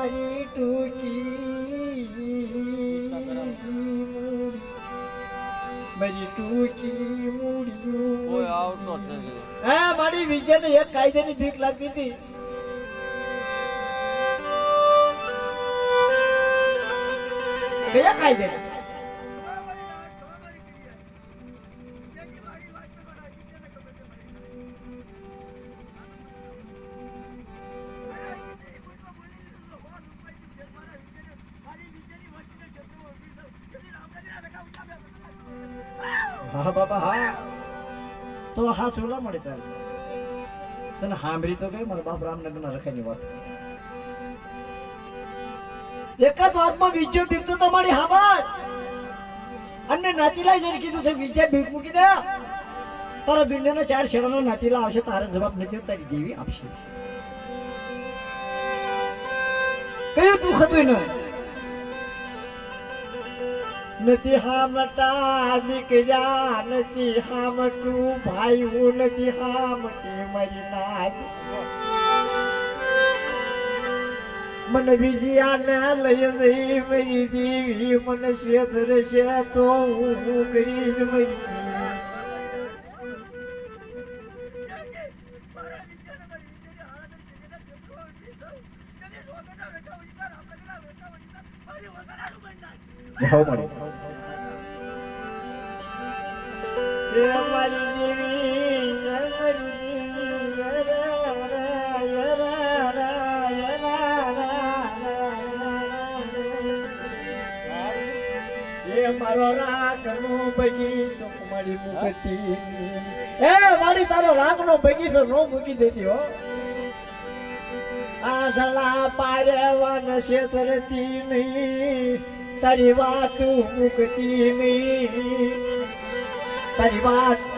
અમારી ટૂકી મારી ટૂકી મૂડી આવતો નથી. હા, મારી વિજયને એક કાયદાની ભીખ લાગતી હતી. કયા કાયદે? હા હા તો હા સુલા મળે તારે તને સાંભળી તો કઈ મારા બાપ રામનગર ના રખાયની વાત. એક જ વાતમાં વિજય બીક તો તમારી હાબર અને નાતીલાએ જઈને કીધું છે બીજા બીક મૂકી દે. તારા દુનિયાના ચાર શેડાનો નાતીલા આવશે, તારે જવાબ નથી તારી દેવી આપશે. કયું દુઃખ હતું એને? નથી હામતા દીકરા, નથી હામતું ભાઈ નથી હામતી મારી નાગ મને વિજયા ને લઈ જઈ મારી દેવી, મને શેતર છે તો હું હું કરીશ મારી જાઓ મળી એ મારી જેવી એ મારી જેવી એ રે રે એ રે રે એ રે રે. એ મારો રાગનો બગીચો મારી મુકતી એ મારી તારો રાગનો બગીચો નો મૂકી દેતી હો. આસલા નશે શેતરતી નહીં. તારી વાત મુકતી નહીં. તારી વાત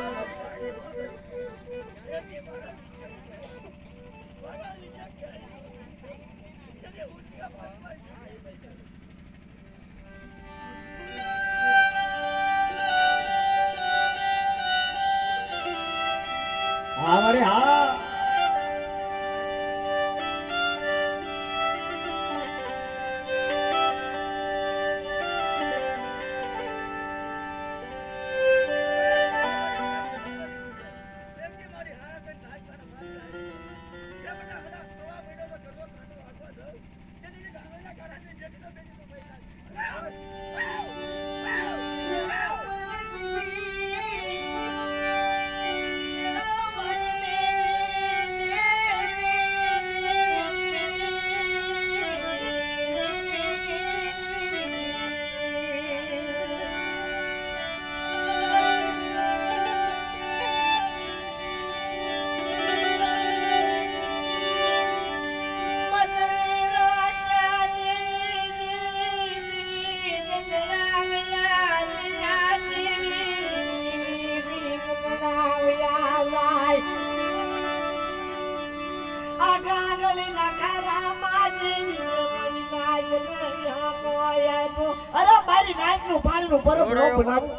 નું પાણી નું બરફ ન બનાવું.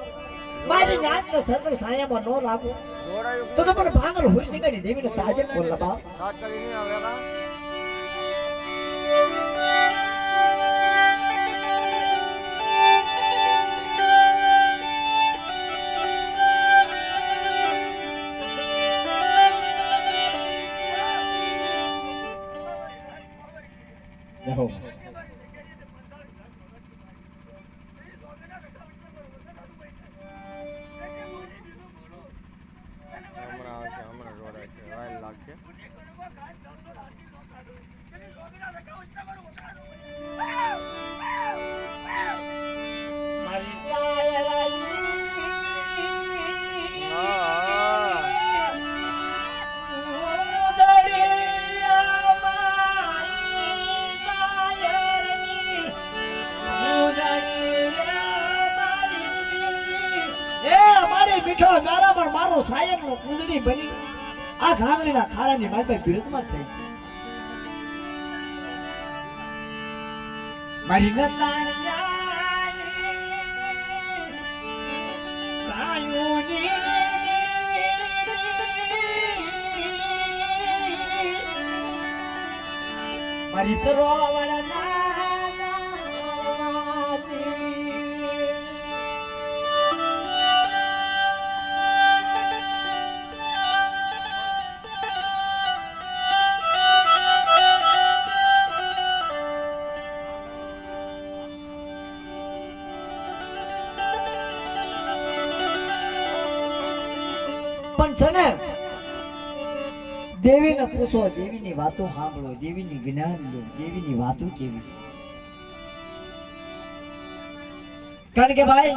મારી નાક ને સતર સાયામાં ન લાગુ. દોડાયું તો તમને ભાંગલ હોઈ શકાય દેવીને તાજે બોલલા બાપ. મીઠો ગારા પણ મારો સાયર નો બની. આ ઘાંગરીના ખારાની પાસે વિરોધમાં થઈ છે મારી નતાણિયાની મારી પણ છે ને, દેવીને પૂછો, દેવીની વાતો સાંભળો, દેવીની જ્ઞાન લો, દેવીની વાતો કેવી છે કારણ કે ભાઈ,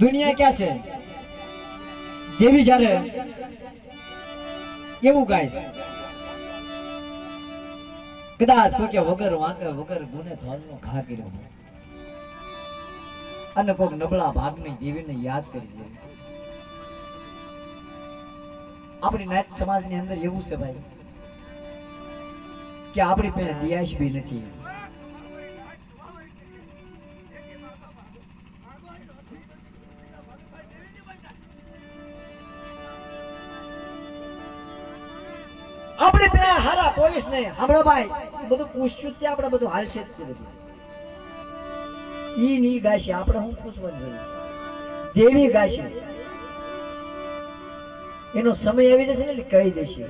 દુનિયા ક્યાં છે દેવી જ્યારે એવું ગાય છે, કદાચ તો કે વગર વાંકે, વગર ગુને ધોળનો ઘા કર્યો. અને કોઈક નબળા ભાગની દેવીને યાદ કરી દે આપણી નાથ સમાજની અંદર એવું છે ભાઈ, કે આપણી પાસે દિયાશ બી નથી. આપણે પેલા હારા પોલીસ નહીં હમણાં ભાઈ બધું પૂછ્યું ત્યાં આપણે બધું હાલશે જ છે બધું. ઈ ની ગાશે. આપણે હું પૂછવાનું જોઈએ દેવી ગાશે. એનો સમય આવી જશે ને કહી દેશે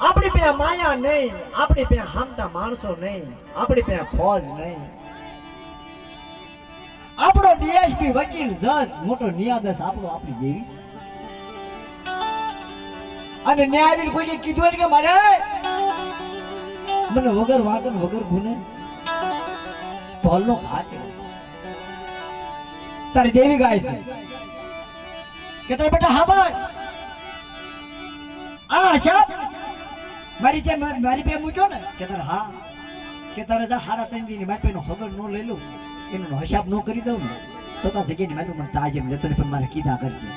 આપણી પાસે માયા નહીં, આપણે પાસે હામતા માણસો નહીં, આપણે પાસે ફોજ નહીં. આપણો ડીએસપી વકીલ જજ, મોટો નિયાદસ આપણો આપણી દેવી છે. અને ન્યાયવીર કોઈ કીધું કે મારે, મને વગર વાગન, વગર ગુને તોલનો ઘાટ તારી દેવી ગાય છે. કે તારે બેટા હા ભાઈ આ આશા મારી ત્યાં મારી પે મૂક્યો ને, કે તારે હા, કે તારે જા હાડા ત્રણ દીની મારી પેનો હગર નો લઈ લઉં, એનો હિસાબ નો કરી દઉં ને, તો તાર જગ્યાની મારી મને તાજે લેતો ને પણ મારે કીધા કરજે.